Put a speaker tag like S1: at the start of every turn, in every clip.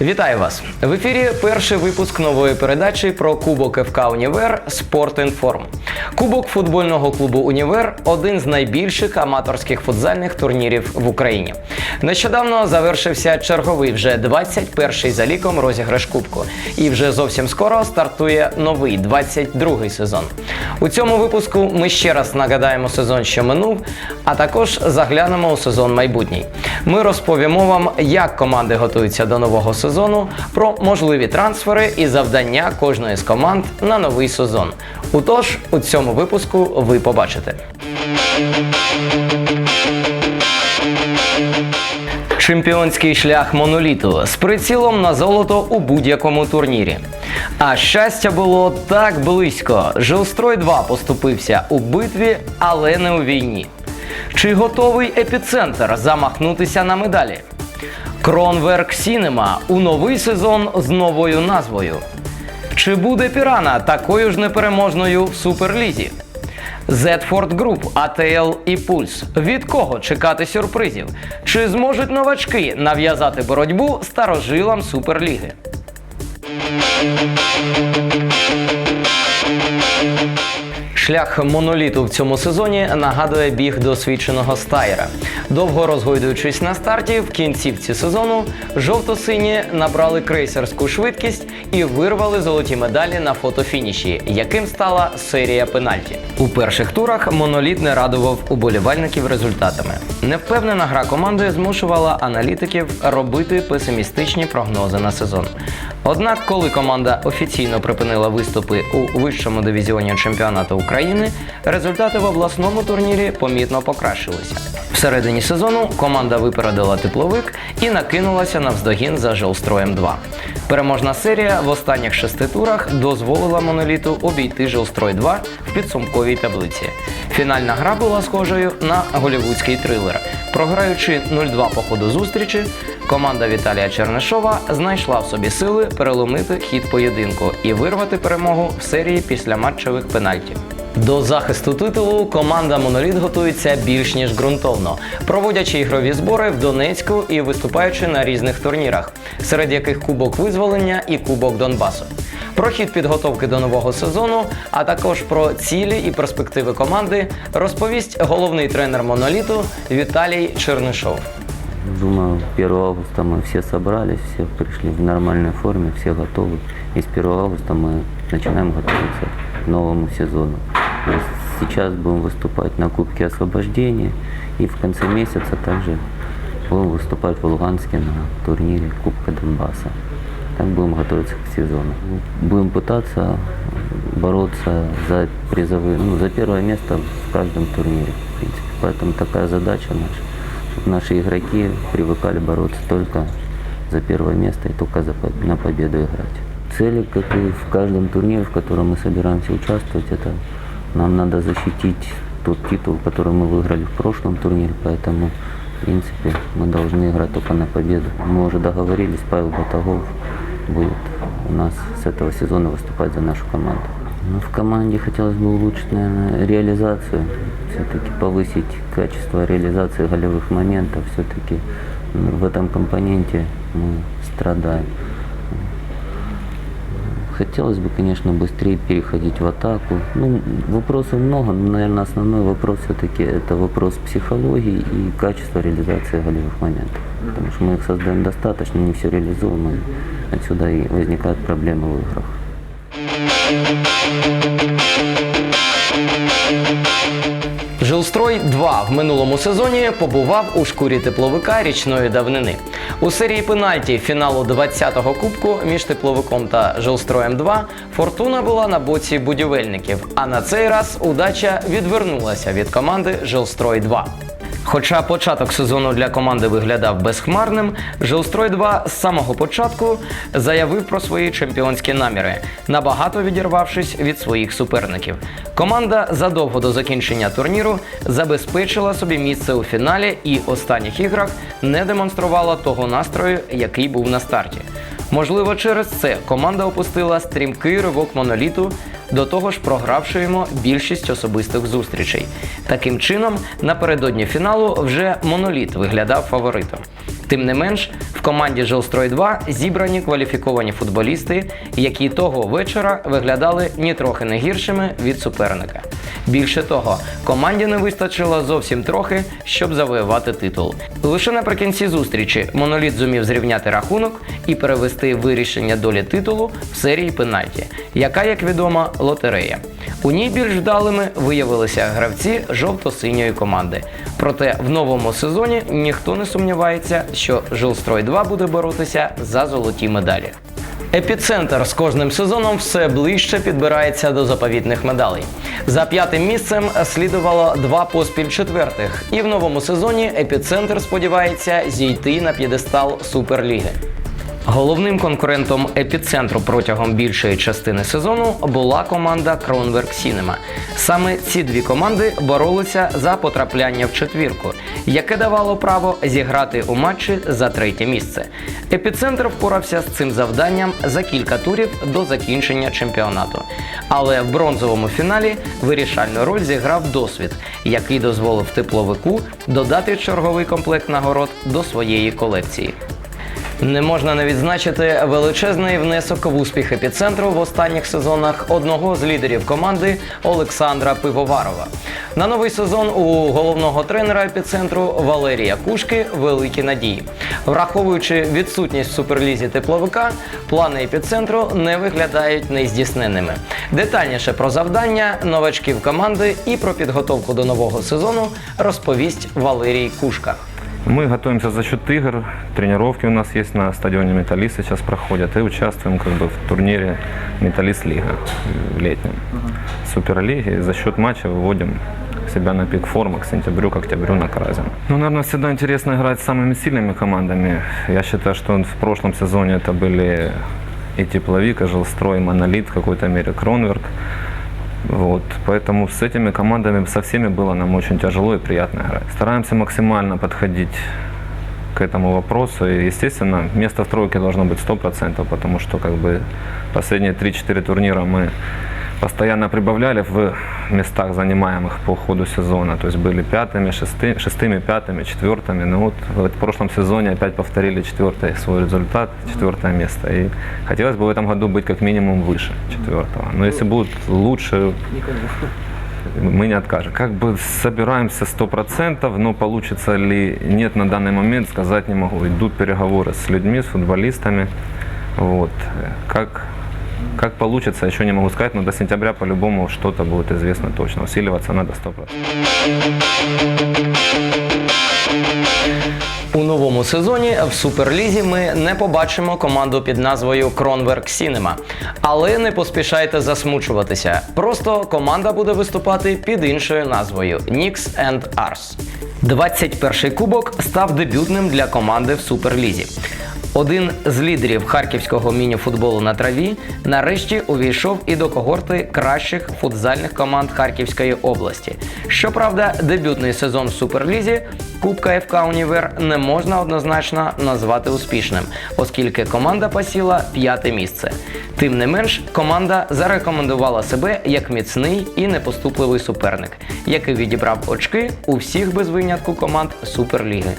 S1: Вітаю вас! В ефірі перший випуск нової передачі про Кубок ФК Універ Спорт Інформ. Кубок футбольного клубу Універ один з найбільших аматорських футзальних турнірів в Україні. Нещодавно завершився черговий вже 21-й за ліком розіграш Кубку. І вже зовсім скоро стартує новий 22-й сезон. У цьому випуску ми ще раз нагадаємо сезон, що минув, а також заглянемо у сезон майбутній. Ми розповімо вам, як команди готуються до нового сезону, про можливі трансфери і завдання кожної з команд на новий сезон. Утож у цьому випуску ви побачите. Чемпіонський шлях моноліту з прицілом на золото у будь-якому турнірі. А щастя було так близько. Жилстрой 2 поступився у битві, але не у війні. Чи готовий епіцентр замахнутися на медалі? Кронверк Сінема у новий сезон з новою назвою. Чи буде Пірана такою ж непереможною в Суперлізі? Зетфорд Груп, АТЛ і Пульс. Від кого чекати сюрпризів? Чи зможуть новачки нав'язати боротьбу старожилам Суперліги? Шлях моноліту в цьому сезоні нагадує біг досвідченого стаєра. Довго розгойдуючись на старті, в кінцівці сезону жовто-сині набрали крейсерську швидкість і вирвали золоті медалі на фотофініші, яким стала серія пенальті. У перших турах моноліт не радував уболівальників результатами. Невпевнена гра команди змушувала аналітиків робити песимістичні прогнози на сезон. Однак, коли команда офіційно припинила виступи у вищому дивізіоні чемпіонату України, результати в обласному турнірі помітно покращилися. Всередині сезону команда випередила тепловик і накинулася навздогін за Жилстроєм 2. Переможна серія в останніх шести турах дозволила моноліту обійти Жилстрой 2 в підсумковій таблиці. Фінальна гра була схожою на голівудський трилер. Програючи 0-2 по ходу зустрічі, команда Віталія Чернишова знайшла в собі сили переломити хід поєдинку і вирвати перемогу в серії післяматчевих пенальтів. До захисту титулу команда Моноліт готується більш ніж ґрунтовно, проводячи ігрові збори в Донецьку і виступаючи на різних турнірах, серед яких Кубок Визволення і Кубок Донбасу. Про хід підготовки до нового сезону, а також про цілі і перспективи команди розповість головний тренер моноліту Віталій Чернишов.
S2: Думаю, 1 августа мы все собрались, все пришли в нормальной форме, все готовы. И с 1 августа мы начинаем готовиться к новому сезону. Сейчас будем выступать на Кубке Освобождения и в конце месяца также будем выступать в Луганске на турнире Кубка Донбасса. Так будем готовиться к сезону. Будем пытаться бороться за призовые, ну, за первое место в каждом турнире, в принципе. Поэтому такая задача наша наши игроки привыкали бороться только за первое место и только за, на победу играть. Цели, как и в каждом турнире, в котором мы собираемся участвовать, это нам надо защитить тот титул, который мы выиграли в прошлом турнире, поэтому, в принципе, мы должны играть только на победу. Мы уже договорились, Павел Батагов будет у нас с этого сезона выступать за нашу команду. Ну, в команде хотелось бы улучшить, наверное, реализацию, все-таки повысить качество реализации голевых моментов. Все-таки в этом компоненте мы страдаем. Хотелось бы, конечно, быстрее переходить в атаку. Ну, вопросов много, но, наверное, основной вопрос все-таки это вопрос психологии и качества реализации голевых моментов. Потому что мы их создаем достаточно, не все реализуем, и отсюда и возникают проблемы в играх.
S1: 2 в минулому сезоні побував у шкурі тепловика річної давнини. У серії пенальті фіналу 20-го кубку між тепловиком та Жилстроєм 2 фортуна була на боці будівельників. А на цей раз удача відвернулася від команди Жилстрой 2. Хоча початок сезону для команди виглядав безхмарним, Жилстрой 2 з самого початку заявив про свої чемпіонські наміри, набагато відірвавшись від своїх суперників. Команда задовго до закінчення турніру забезпечила собі місце у фіналі і останніх іграх не демонструвала того настрою, який був на старті. Можливо, через це команда опустила стрімкий ривок моноліту до того ж програвшуємо більшість особистих зустрічей. Таким чином, напередодні фіналу вже моноліт виглядав фаворитом. Тим не менш, в команді Жилстрой 2 зібрані кваліфіковані футболісти, які того вечора виглядали нітрохи не гіршими від суперника. Більше того, команді не вистачило зовсім трохи, щоб завоювати титул. Лише наприкінці зустрічі моноліт зумів зрівняти рахунок і перевести вирішення долі титулу в серії пенальті, яка, як відомо, лотерея. У ній більш вдалими виявилися гравці жовто-синьої команди. Проте в новому сезоні ніхто не сумнівається, що Жилстрой 2 буде боротися за золоті медалі. Епіцентр з кожним сезоном все ближче підбирається до заповітних медалей. За п'ятим місцем слідувало два поспіль четвертих, і в новому сезоні епіцентр сподівається зійти на п'єдестал Суперліги. Головним конкурентом епіцентру протягом більшої частини сезону була команда Кронверк Сінема. Саме ці дві команди боролися за потрапляння в четвірку, яке давало право зіграти у матчі за третє місце. Епіцентр впорався з цим завданням за кілька турів до закінчення чемпіонату. Але в бронзовому фіналі вирішальну роль зіграв досвід, який дозволив тепловику додати черговий комплект нагород до своєї колекції. Не можна не відзначити величезний внесок в успіх епіцентру в останніх сезонах одного з лідерів команди Олександра Пивоварова. На новий сезон у головного тренера епіцентру Валерія Кушки великі надії. Враховуючи відсутність в суперлізі тепловика, плани епіцентру не виглядають нездійсненними. Детальніше про завдання новачків команди і про підготовку до нового сезону розповість Валерій Кушка.
S3: Мы готовимся за счет игр. Тренировки у нас есть на стадионе Металлист сейчас проходят. И участвуем как бы в турнире Металлист Лига в летнем. Суперлиги. За счет матча выводим себя на пик формы к сентябрю, к октябрю накрасим. Ну, наверное, всегда интересно играть с самыми сильными командами. Я считаю, что в прошлом сезоне это были и Тепловик, и Жилстрой, и Монолит, в какой-то мере Кронверк. Вот, поэтому с этими командами, со всеми было нам очень тяжело и приятно играть. Стараемся максимально подходить к этому вопросу. И, естественно, место в тройке должно быть 100%, потому что как бы последние 3-4 турнира мы постоянно прибавляли в местах, занимаемых по ходу сезона. То есть были пятыми, шесты, шестыми, пятыми, четвертыми. Но вот в прошлом сезоне опять повторили четвертый свой результат, четвертое место. И хотелось бы в этом году быть как минимум выше четвертого. Но если будут лучше, мы не откажем. Как бы собираемся 100%, но получится ли нет на данный момент, сказать не могу. Идут переговоры с людьми, с футболистами. Вот. Как, как получится, еще не могу сказать, но до сентября по-любому что-то будет известно точно. Усиливаться надо 100%.
S1: У новому сезоні в Суперлізі ми не побачимо команду під назвою Кронверк Сінема. Але не поспішайте засмучуватися. Просто команда буде виступати під іншою назвою Nix and Ars. 21-й кубок став дебютним для команди в Суперлізі. Один з лідерів харківського міні-футболу на траві нарешті увійшов і до когорти кращих футзальних команд Харківської області. Щоправда, дебютний сезон в Суперлізі Кубка ФК Універ не можна однозначно назвати успішним, оскільки команда посіла п'яте місце. Тим не менш, команда зарекомендувала себе як міцний і непоступливий суперник, який відібрав очки у всіх без винятку команд Суперліги.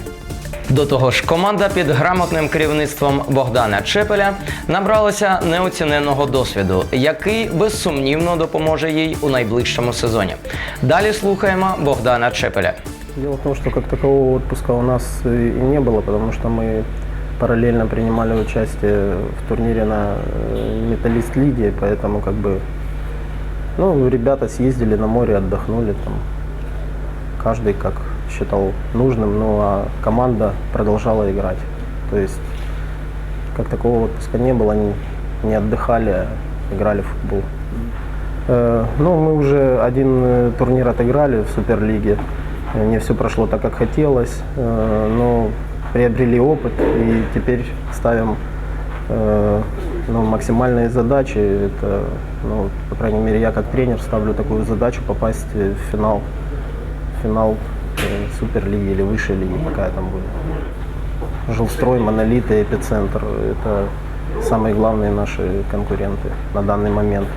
S1: До того ж, команда під грамотним керівництвом Богдана Чепеля набралася неоціненого досвіду, який безсумнівно допоможе їй у найближчому сезоні. Далі слухаємо Богдана Чепеля.
S4: Дело в том, что как такового отпуска у нас и не было, потому что мы параллельно принимали участие в турнире на э, Металлист Лиге, поэтому как бы, ну, ребята съездили на море, отдохнули там, каждый как считал нужным, ну а команда продолжала играть. То есть, как такого отпуска не было, они не отдыхали, а играли в футбол. Э, Ну, мы уже один э, турнир отыграли в Суперлиге. Э, Не все прошло так, как хотелось, но приобрели опыт и теперь ставим ну, максимальные задачи. Это, ну, по крайней мере, я как тренер ставлю такую задачу попасть в финал, финал Суперлиги или высшей лиги, какая там будет. Жилстрой, Монолит и Эпицентр – это самые главные наши конкуренты на данный момент.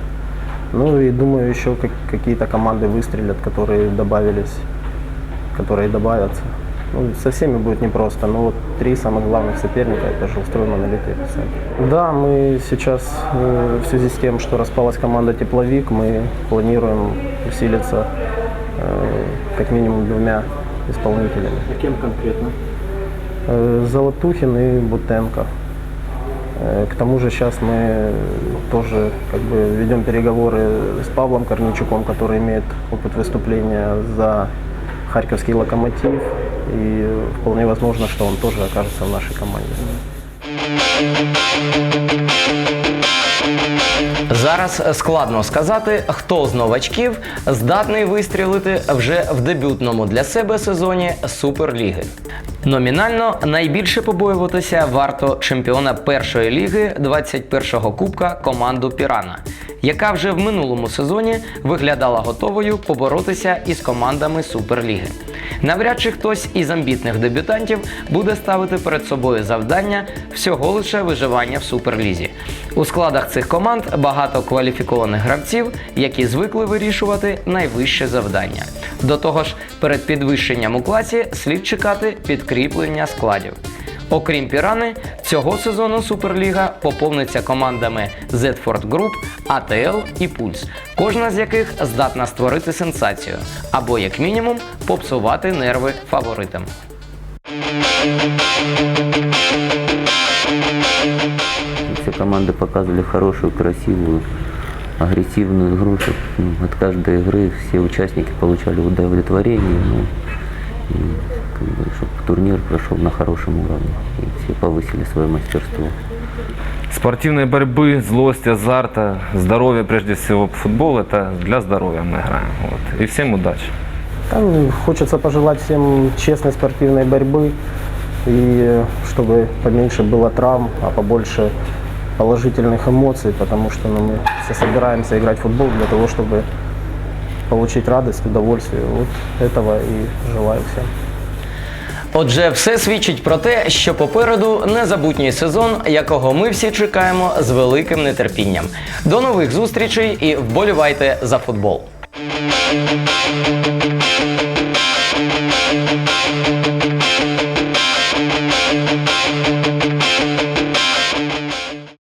S4: Ну и думаю, еще как- какие-то команды выстрелят, которые добавились, которые добавятся. Ну, со всеми будет непросто, но вот три самых главных соперника – это Жилстрой, Монолит и Эпицентр. Да, мы сейчас э, в связи с тем, что распалась команда «Тепловик», мы планируем усилиться как минимум двумя исполнителями.
S5: Кем конкретно?
S4: Э, Золотухин и Бутенко. Э, К тому же сейчас мы тоже как бы ведем переговоры с Павлом Корничуком, который имеет опыт выступления за Харьковский локомотив. И вполне возможно, что он тоже окажется в нашей команде.
S1: Зараз складно сказати, хто з новачків здатний вистрілити вже в дебютному для себе сезоні Суперліги. Номінально найбільше побоюватися варто чемпіона першої ліги 21-го кубка команду Пірана, яка вже в минулому сезоні виглядала готовою поборотися із командами Суперліги. Навряд чи хтось із амбітних дебютантів буде ставити перед собою завдання всього лише виживання в суперлізі. У складах цих команд багато кваліфікованих гравців, які звикли вирішувати найвище завдання. До того ж, перед підвищенням у класі слід чекати підкріплення складів. Окрім Пірани, цього сезону Суперліга поповниться командами Zford Group, ATL і Пульс, кожна з яких здатна створити сенсацію або, як мінімум, попсувати нерви фаворитам.
S2: Все команды показывали хорошую, красивую, агрессивную игру. чтоб, ну, от каждой игры все участники получали удовлетворение. Ну, и, как бы, чтобы турнир прошел на хорошем уровне. И все повысили свое мастерство.
S3: Спортивной борьбы, злости, азарта, здоровья прежде всего. Футбол это для здоровья мы играем. Вот. И всем удачи.
S4: Там хочется пожелать всем честной спортивной борьбы и э, чтобы поменьше было травм, а побольше положительных эмоций, потому что ну, мы все собираемся играть в футбол для того, чтобы получить радость, удовольствие. Вот этого и желаю всем.
S1: Отже, все свідчить про те, що попереду незабутній сезон, якого ми всі чекаємо з великим нетерпінням. До нових зустрічей і вболівайте за футбол.